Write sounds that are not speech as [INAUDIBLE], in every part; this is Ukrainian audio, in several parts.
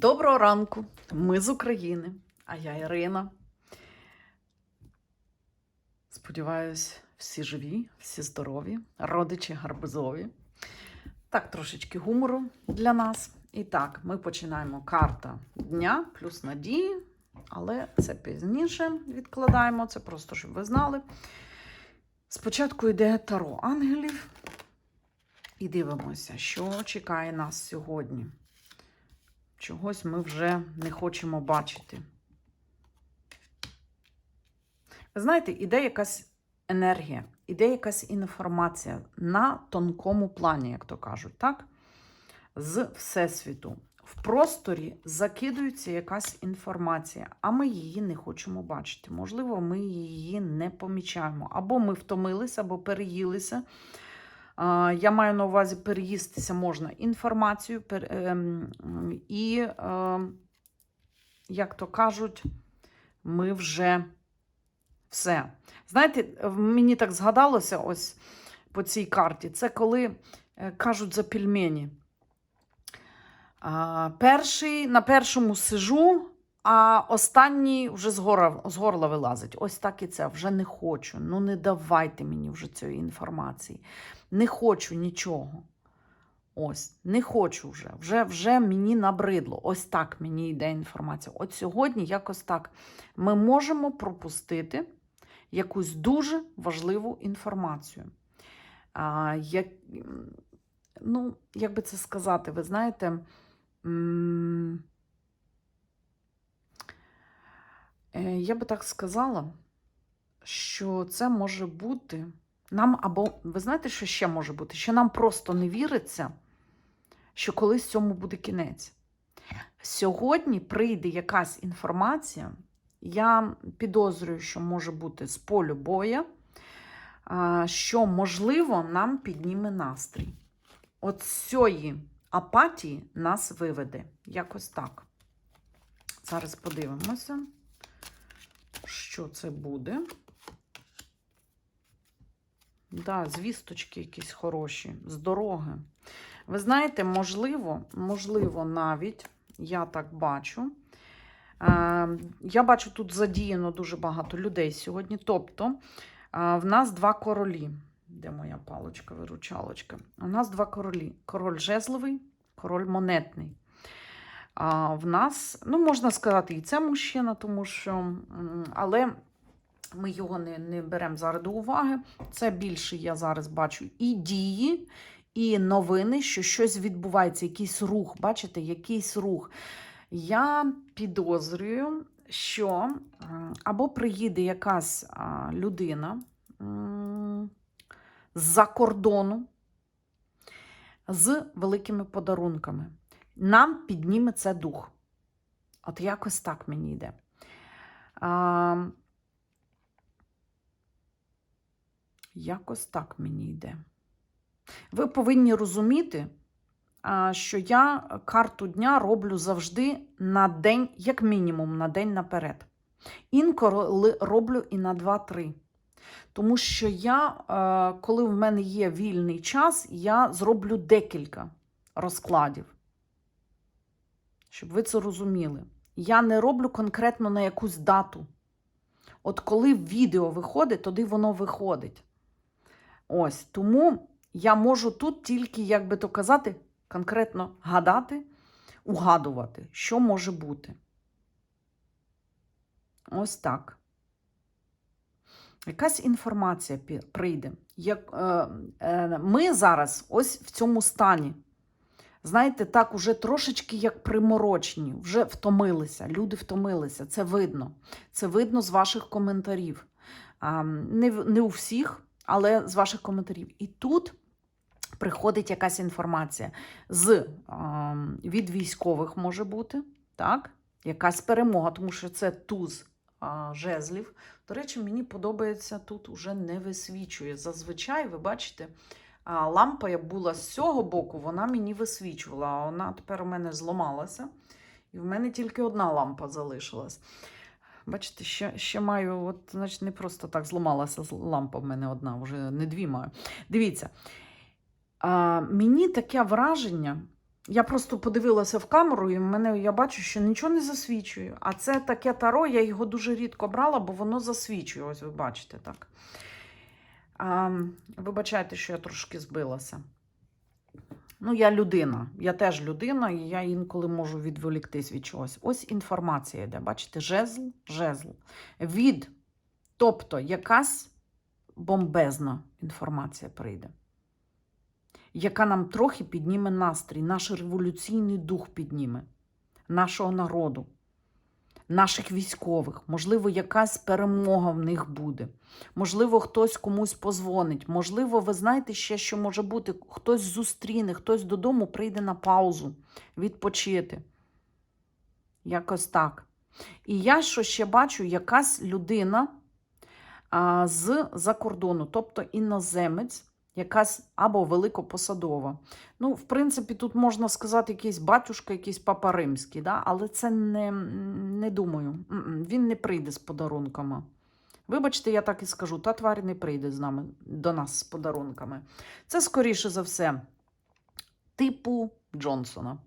Доброго ранку! Ми з України, а я Ірина. Сподіваюсь, всі живі, всі здорові, родичі гарбузові. Так, трошечки гумору для нас. І так, ми починаємо карта дня плюс надії, але це пізніше відкладаємо, це просто щоб ви знали. Спочатку йде Таро ангелів. І дивимося, що чекає нас сьогодні. Чогось ми вже не хочемо бачити. Ви знаєте, іде якась енергія, іде якась інформація на тонкому плані, як то кажуть, так? З Всесвіту. В просторі закидується якась інформація, а ми її не хочемо бачити. Можливо, ми її не помічаємо. Або ми втомилися, або переїлися. Я маю на увазі переїстися можна інформацію, ем, і, ем, як то кажуть, ми вже все. Знаєте, мені так згадалося ось по цій карті. Це коли е, кажуть за пельмені. Перший, на першому сижу, а останній вже з, гора, з горла вилазить. Ось так і це. Вже не хочу. Ну не давайте мені вже цієї інформації. Не хочу нічого. Ось, не хочу вже. Вже вже мені набридло. Ось так мені йде інформація. От сьогодні якось так. Ми можемо пропустити якусь дуже важливу інформацію. А, як, ну, як би це сказати, ви знаєте, м, е, я би так сказала, що це може бути. Нам або, ви знаєте, що ще може бути? Що нам просто не віриться, що колись цьому буде кінець. Сьогодні прийде якась інформація, я підозрюю, що може бути з полю боя, що, можливо, нам підніме настрій. От цієї апатії нас виведе. Якось так. Зараз подивимося, що це буде. Да, звісточки якісь хороші, з дороги. Ви знаєте, можливо, можливо, навіть, я так бачу. Е, я бачу, тут задіяно дуже багато людей сьогодні. Тобто, е, в нас два королі. Де моя палочка, виручалочка? У нас два королі: король жезловий, король монетний. А в нас, ну, можна сказати, і це мужчина, тому що, але ми його не, не беремо зараз до уваги. Це більше я зараз бачу і дії, і новини, що щось відбувається, якийсь рух. Бачите, якийсь рух. Я підозрюю, що або приїде якась людина з-за кордону з великими подарунками. Нам підніме це дух. От якось так мені йде. А, якось так мені йде. Ви повинні розуміти, що я карту дня роблю завжди на день, як мінімум, на день наперед. Інколи роблю і на 2-3. Тому що я, коли в мене є вільний час, я зроблю декілька розкладів. Щоб ви це розуміли. Я не роблю конкретно на якусь дату. От коли відео виходить, тоді воно виходить. Ось тому я можу тут тільки, як би то казати, конкретно гадати, угадувати, що може бути. Ось так. Якась інформація прийде. Е, е, ми зараз ось в цьому стані. Знаєте, так, уже трошечки як приморочені, вже втомилися. Люди втомилися. Це видно. Це видно з ваших коментарів. Не, не у всіх, але з ваших коментарів. І тут приходить якась інформація з, від військових може бути, так? якась перемога, тому що це туз жезлів. До речі, мені подобається тут уже не висвічує. Зазвичай, ви бачите, лампа як була з цього боку, вона мені висвічувала, а вона тепер у мене зламалася. І в мене тільки одна лампа залишилась. Бачите, ще, ще маю, от, значить, не просто так зламалася лампа в мене одна, вже не дві маю. Дивіться, а, мені таке враження, Я просто подивилася в камеру, і мене я бачу, що нічого не засвічує. А це таке таро, я його дуже рідко брала, бо воно засвічує. Ось ви бачите так. А, вибачайте, що я трошки збилася. Ну, я людина, я теж людина, і я інколи можу відволіктись від чогось. Ось інформація йде. Бачите, жезл, жезл. Від, тобто якась бомбезна інформація прийде, яка нам трохи підніме настрій, наш революційний дух підніме, нашого народу, наших військових. Можливо, якась перемога в них буде. Можливо, хтось комусь позвонить. Можливо, ви знаєте ще, що може бути, хтось зустріне, хтось додому прийде на паузу, відпочити. Якось так. І я що ще бачу, якась людина а, з-за кордону, тобто іноземець, якась або великопосадова. Ну, в принципі, тут можна сказати, якийсь батюшка, якийсь папа римський, да? але це не, не думаю. Він не прийде з подарунками. Вибачте, я так і скажу, та тварь не прийде з нами до нас з подарунками. Це, скоріше за все, типу Джонсона.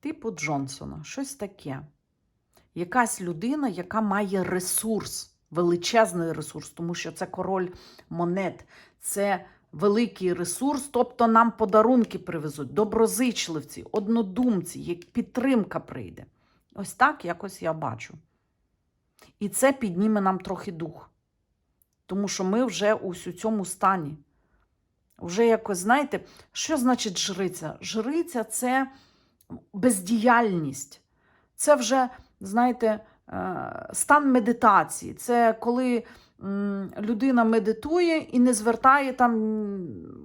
Типу Джонсона, щось таке. Якась людина, яка має ресурс, величезний ресурс, тому що це король монет, це великий ресурс, тобто нам подарунки привезуть, доброзичливці, однодумці, як підтримка прийде. Ось так якось я бачу. І це підніме нам трохи дух. Тому що ми вже ось у цьому стані. Вже якось, знаєте, що значить жриця? Жриця це бездіяльність. Це вже, знаєте, стан медитації. Це коли людина медитує і не звертає там,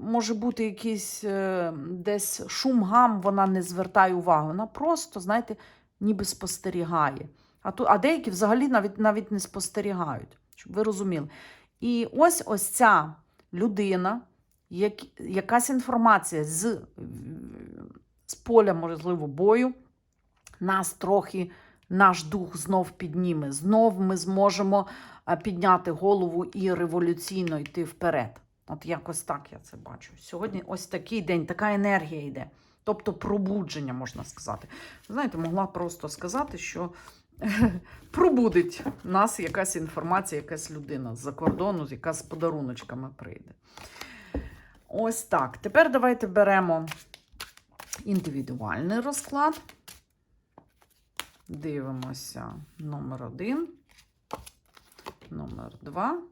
може бути якийсь е, десь шум гам, вона не звертає увагу. Вона просто, знаєте, ніби спостерігає. А, ту, а деякі взагалі навіть, навіть не спостерігають, щоб ви розуміли. І ось ось ця людина, як, якась інформація з, з поля, можливо, бою, нас трохи, наш дух знов підніме. Знов ми зможемо підняти голову і революційно йти вперед. От якось так я це бачу. Сьогодні ось такий день, така енергія йде. Тобто пробудження, можна сказати. Знаєте, могла просто сказати, що [LAUGHS] пробудить нас якась інформація, якась людина з-за кордону, яка з подаруночками прийде. Ось так. Тепер давайте беремо індивідуальний розклад. Дивимося номер один, номер два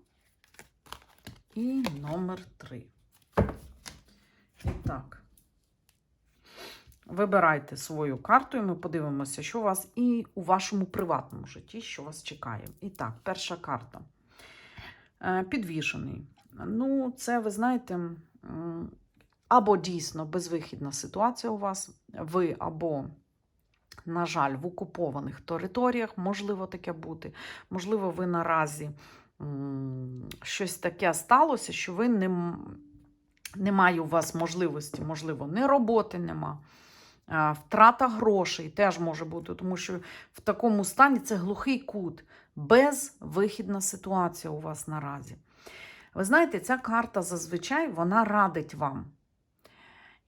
і номер три. І так. Вибирайте свою карту, і ми подивимося, що у вас і у вашому приватному житті, що вас чекає. І так, перша карта. Е, Підвішений. Ну, це, ви знаєте, або дійсно безвихідна ситуація у вас, ви або, на жаль, в окупованих територіях, можливо таке бути. Можливо, ви наразі щось таке сталося, що ви не, немає у вас можливості, можливо, не роботи нема. Втрата грошей теж може бути, тому що в такому стані це глухий кут, безвихідна ситуація у вас наразі. Ви знаєте, ця карта зазвичай вона радить вам.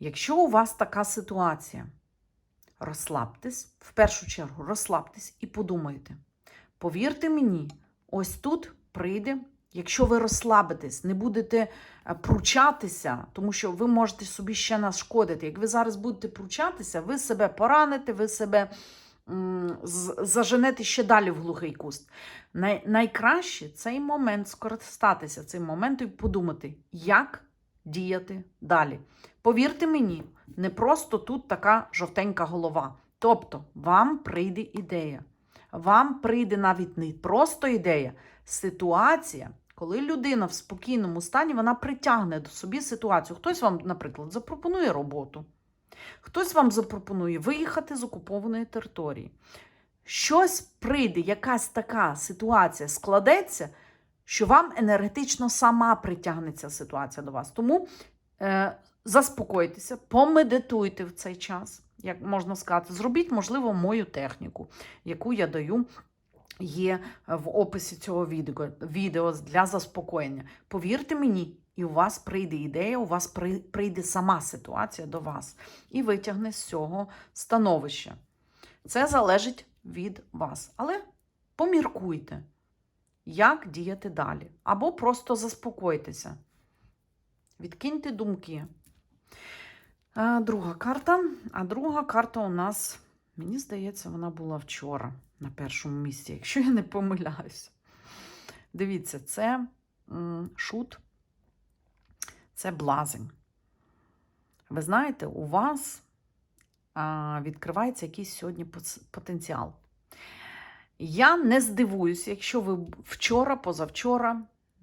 Якщо у вас така ситуація, розслабтесь, в першу чергу, розслабтесь і подумайте. Повірте мені, ось тут прийде, якщо ви розслабитесь, не будете е, пручатися, тому що ви можете собі ще нашкодити. Як ви зараз будете пручатися, ви себе пораните, ви себе заженете ще далі в глухий куст. Най, найкраще цей момент скористатися цим моментом і подумати, як діяти далі. Повірте мені, не просто тут така жовтенька голова. Тобто, вам прийде ідея. Вам прийде навіть не просто ідея, ситуація, коли людина в спокійному стані вона притягне до собі ситуацію. Хтось вам, наприклад, запропонує роботу, хтось вам запропонує виїхати з окупованої території. Щось прийде, якась така ситуація складеться, що вам енергетично сама притягнеться ситуація до вас. Тому е, заспокойтеся, помедитуйте в цей час, як можна сказати, зробіть, можливо, мою техніку, яку я даю. Є в описі цього відео, відео для заспокоєння. Повірте мені, І у вас прийде ідея, у вас прийде сама ситуація до вас і витягне з цього становища. Це залежить від вас. Але поміркуйте, як діяти далі. Або просто заспокойтеся. Відкиньте думки. Друга карта. А друга карта у нас, мені здається, вона була вчора на першому місці, якщо я не помиляюсь. Дивіться, це шут, це блазень. Ви знаєте, у вас відкривається якийсь сьогодні потенціал. Я не здивуюся, якщо ви вчора, позавчора,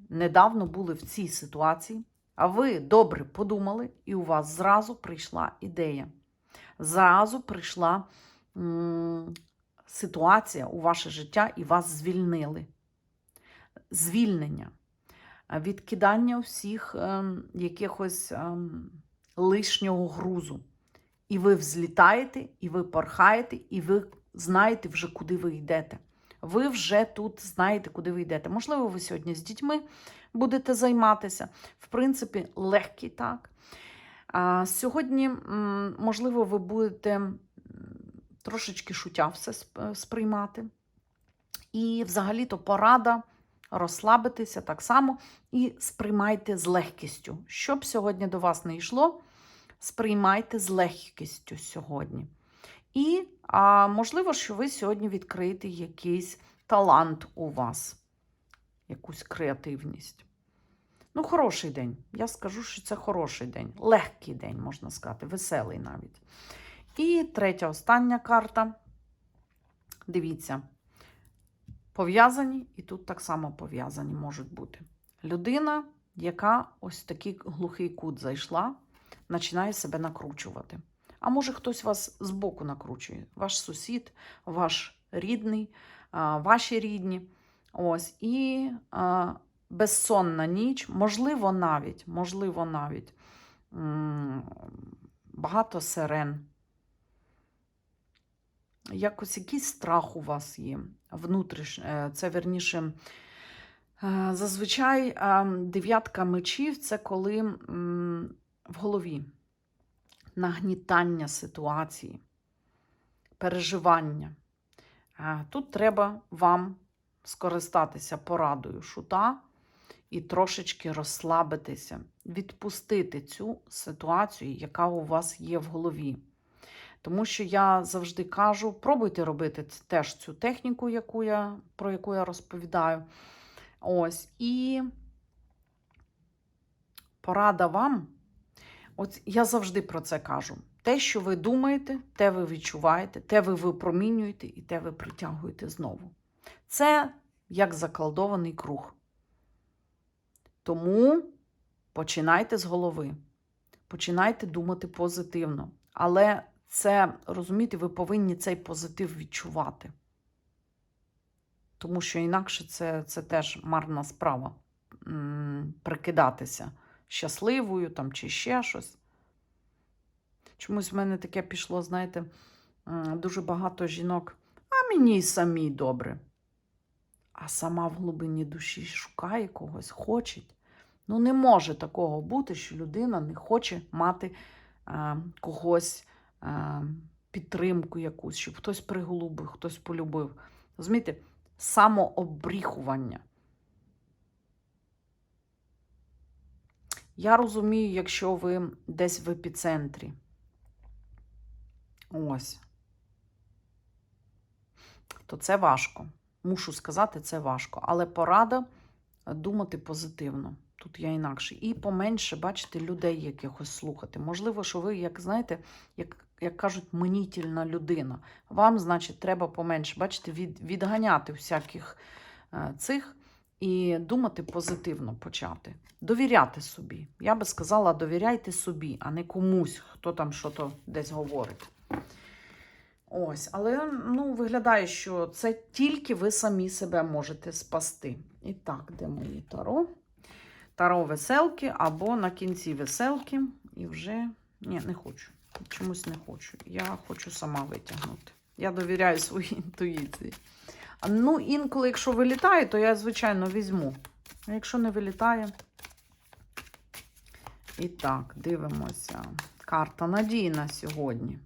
недавно були в цій ситуації, а ви добре подумали, і у вас зразу прийшла ідея. Зразу прийшла м, ситуація у ваше життя, і вас звільнили. Звільнення, відкидання всіх ем, якихось ем, лишнього грузу. І ви взлітаєте, і ви порхаєте, і ви знаєте вже, куди ви йдете. Ви вже тут знаєте, куди ви йдете. Можливо, ви сьогодні з дітьми будете займатися. В принципі, легкий так. А сьогодні, можливо, ви будете трошечки шутя все сприймати. І взагалі-то порада розслабитися так само і сприймайте з легкістю. Щоб сьогодні до вас не йшло, сприймайте з легкістю сьогодні. І а, можливо, що ви сьогодні відкриєте якийсь талант у вас, якусь креативність. Ну, хороший день. Я скажу, що це хороший день. Легкий день, можна сказати, веселий навіть. І третя, остання карта. Дивіться, пов'язані, і тут так само пов'язані можуть бути. Людина, яка ось такий глухий кут зайшла, починає себе накручувати. А може, хтось вас збоку накручує, ваш сусід, ваш рідний, ваші рідні. Ось, і безсонна ніч, можливо, навіть, можливо, навіть багато сирен. Якось якийсь страх у вас є. Внутріш, е, це верніше. е, Зазвичай е, дев'ятка мечів це коли в голові нагнітання ситуації, переживання. Е, Тут треба вам скористатися порадою шута і трошечки розслабитися, відпустити цю ситуацію, яка у вас є в голові. Тому що я завжди кажу, пробуйте робити теж цю техніку, яку я, про яку я розповідаю. Ось. І порада вам. От я завжди про це кажу. Те, що ви думаєте, те ви відчуваєте, те ви випромінюєте і те ви притягуєте знову. Це як заколдований круг. Тому починайте з голови, починайте думати позитивно. Але це, розумієте, ви повинні цей позитив відчувати. Тому що інакше це, це теж марна справа прикидатися щасливою там, чи ще щось. Чомусь в мене таке пішло, знаєте, дуже багато жінок, а мені й самій добре. А сама в глибині душі шукає когось, хоче. Ну, не може такого бути, що людина не хоче мати е, когось, е, підтримку якусь, щоб хтось приголубив, хтось полюбив. Розумієте, самообріхування. Я розумію, якщо ви десь в епіцентрі. Ось. То це важко. Мушу сказати, це важко. Але порада думати позитивно. Тут я інакше. І поменше, бачите, людей якихось слухати. Можливо, що ви, як знаєте, як, як кажуть, мнітільна людина. Вам, значить, треба поменше, бачите, від, відганяти всяких е, цих і думати позитивно почати. Довіряти собі. Я би сказала, довіряйте собі, а не комусь, хто там що-то десь говорить. Ось, але ну, виглядає, що це тільки ви самі себе можете спасти. І так, де мої таро? Таро веселки або на кінці веселки. І вже. Ні, не хочу. Чомусь не хочу. Я хочу сама витягнути. Я довіряю своїй інтуїції. Ну, інколи, якщо вилітає, то я, звичайно, візьму. А якщо не вилітає, І так, дивимося. Карта надійна сьогодні.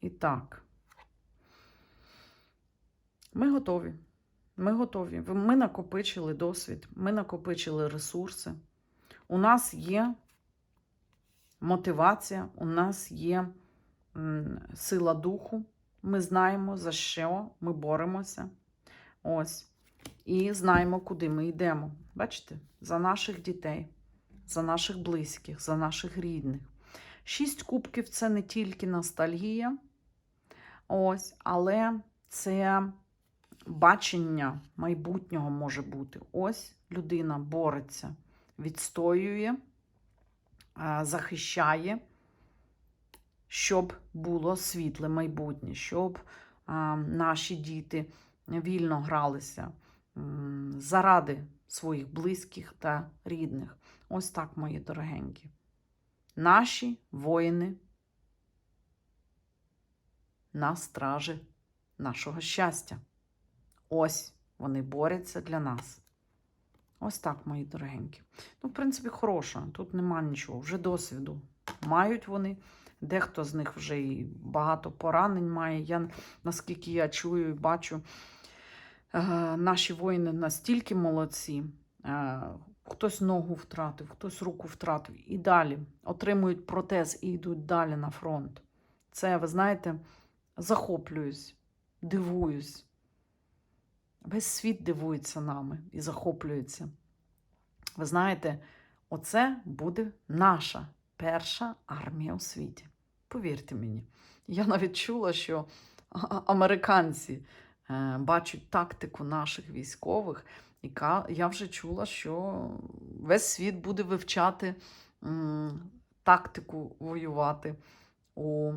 І так. Ми готові. Ми готові. Ми накопичили досвід, ми накопичили ресурси. У нас є мотивація, у нас є сила духу. Ми знаємо, за що ми боремося. Ось. І знаємо, куди ми йдемо. Бачите? За наших дітей, за наших близьких, за наших рідних. Шість кубків це не тільки ностальгія, ось, але це бачення майбутнього може бути. Ось людина бореться, відстоює, е, захищає, щоб було світле майбутнє, щоб наші діти вільно гралися заради своїх близьких та рідних. Ось так, мої дорогенькі. Наші воїни на стражі нашого щастя. Ось вони борються для нас. Ось так, мої дорогенькі. Ну, в принципі, хороша. Тут нема нічого. Вже досвіду мають вони. Дехто з них вже і багато поранень має. Я, наскільки я чую і бачу, е, наші воїни настільки молодці. Е, Хтось ногу втратив, хтось руку втратив. І далі отримують протез і йдуть далі на фронт. Це, ви знаєте, захоплююсь, дивуюсь. Весь світ дивується нами і захоплюється. Ви знаєте, оце буде наша перша армія у світі. Повірте мені. Я навіть чула, що американці е, бачать тактику наших військових, і я вже чула, що весь світ буде вивчати тактику воювати у,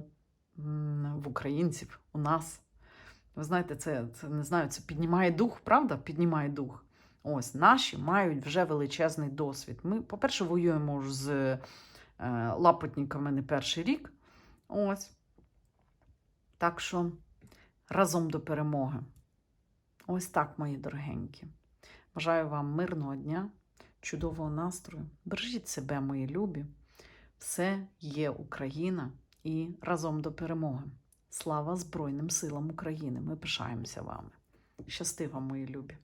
в українців, у нас. Ви знаєте, це, це не знаю, це піднімає дух, правда? Піднімає дух. Ось наші мають вже величезний досвід. Ми, по-перше, воюємо з е, лапотниками не перший рік. Ось. Так що разом до перемоги. Ось так, мої дорогенькі. Бажаю вам мирного дня, чудового настрою. Бережіть себе, мої любі. Все є Україна і разом до перемоги. Слава Збройним силам України! Ми пишаємося вами. Щасти вам, мої любі!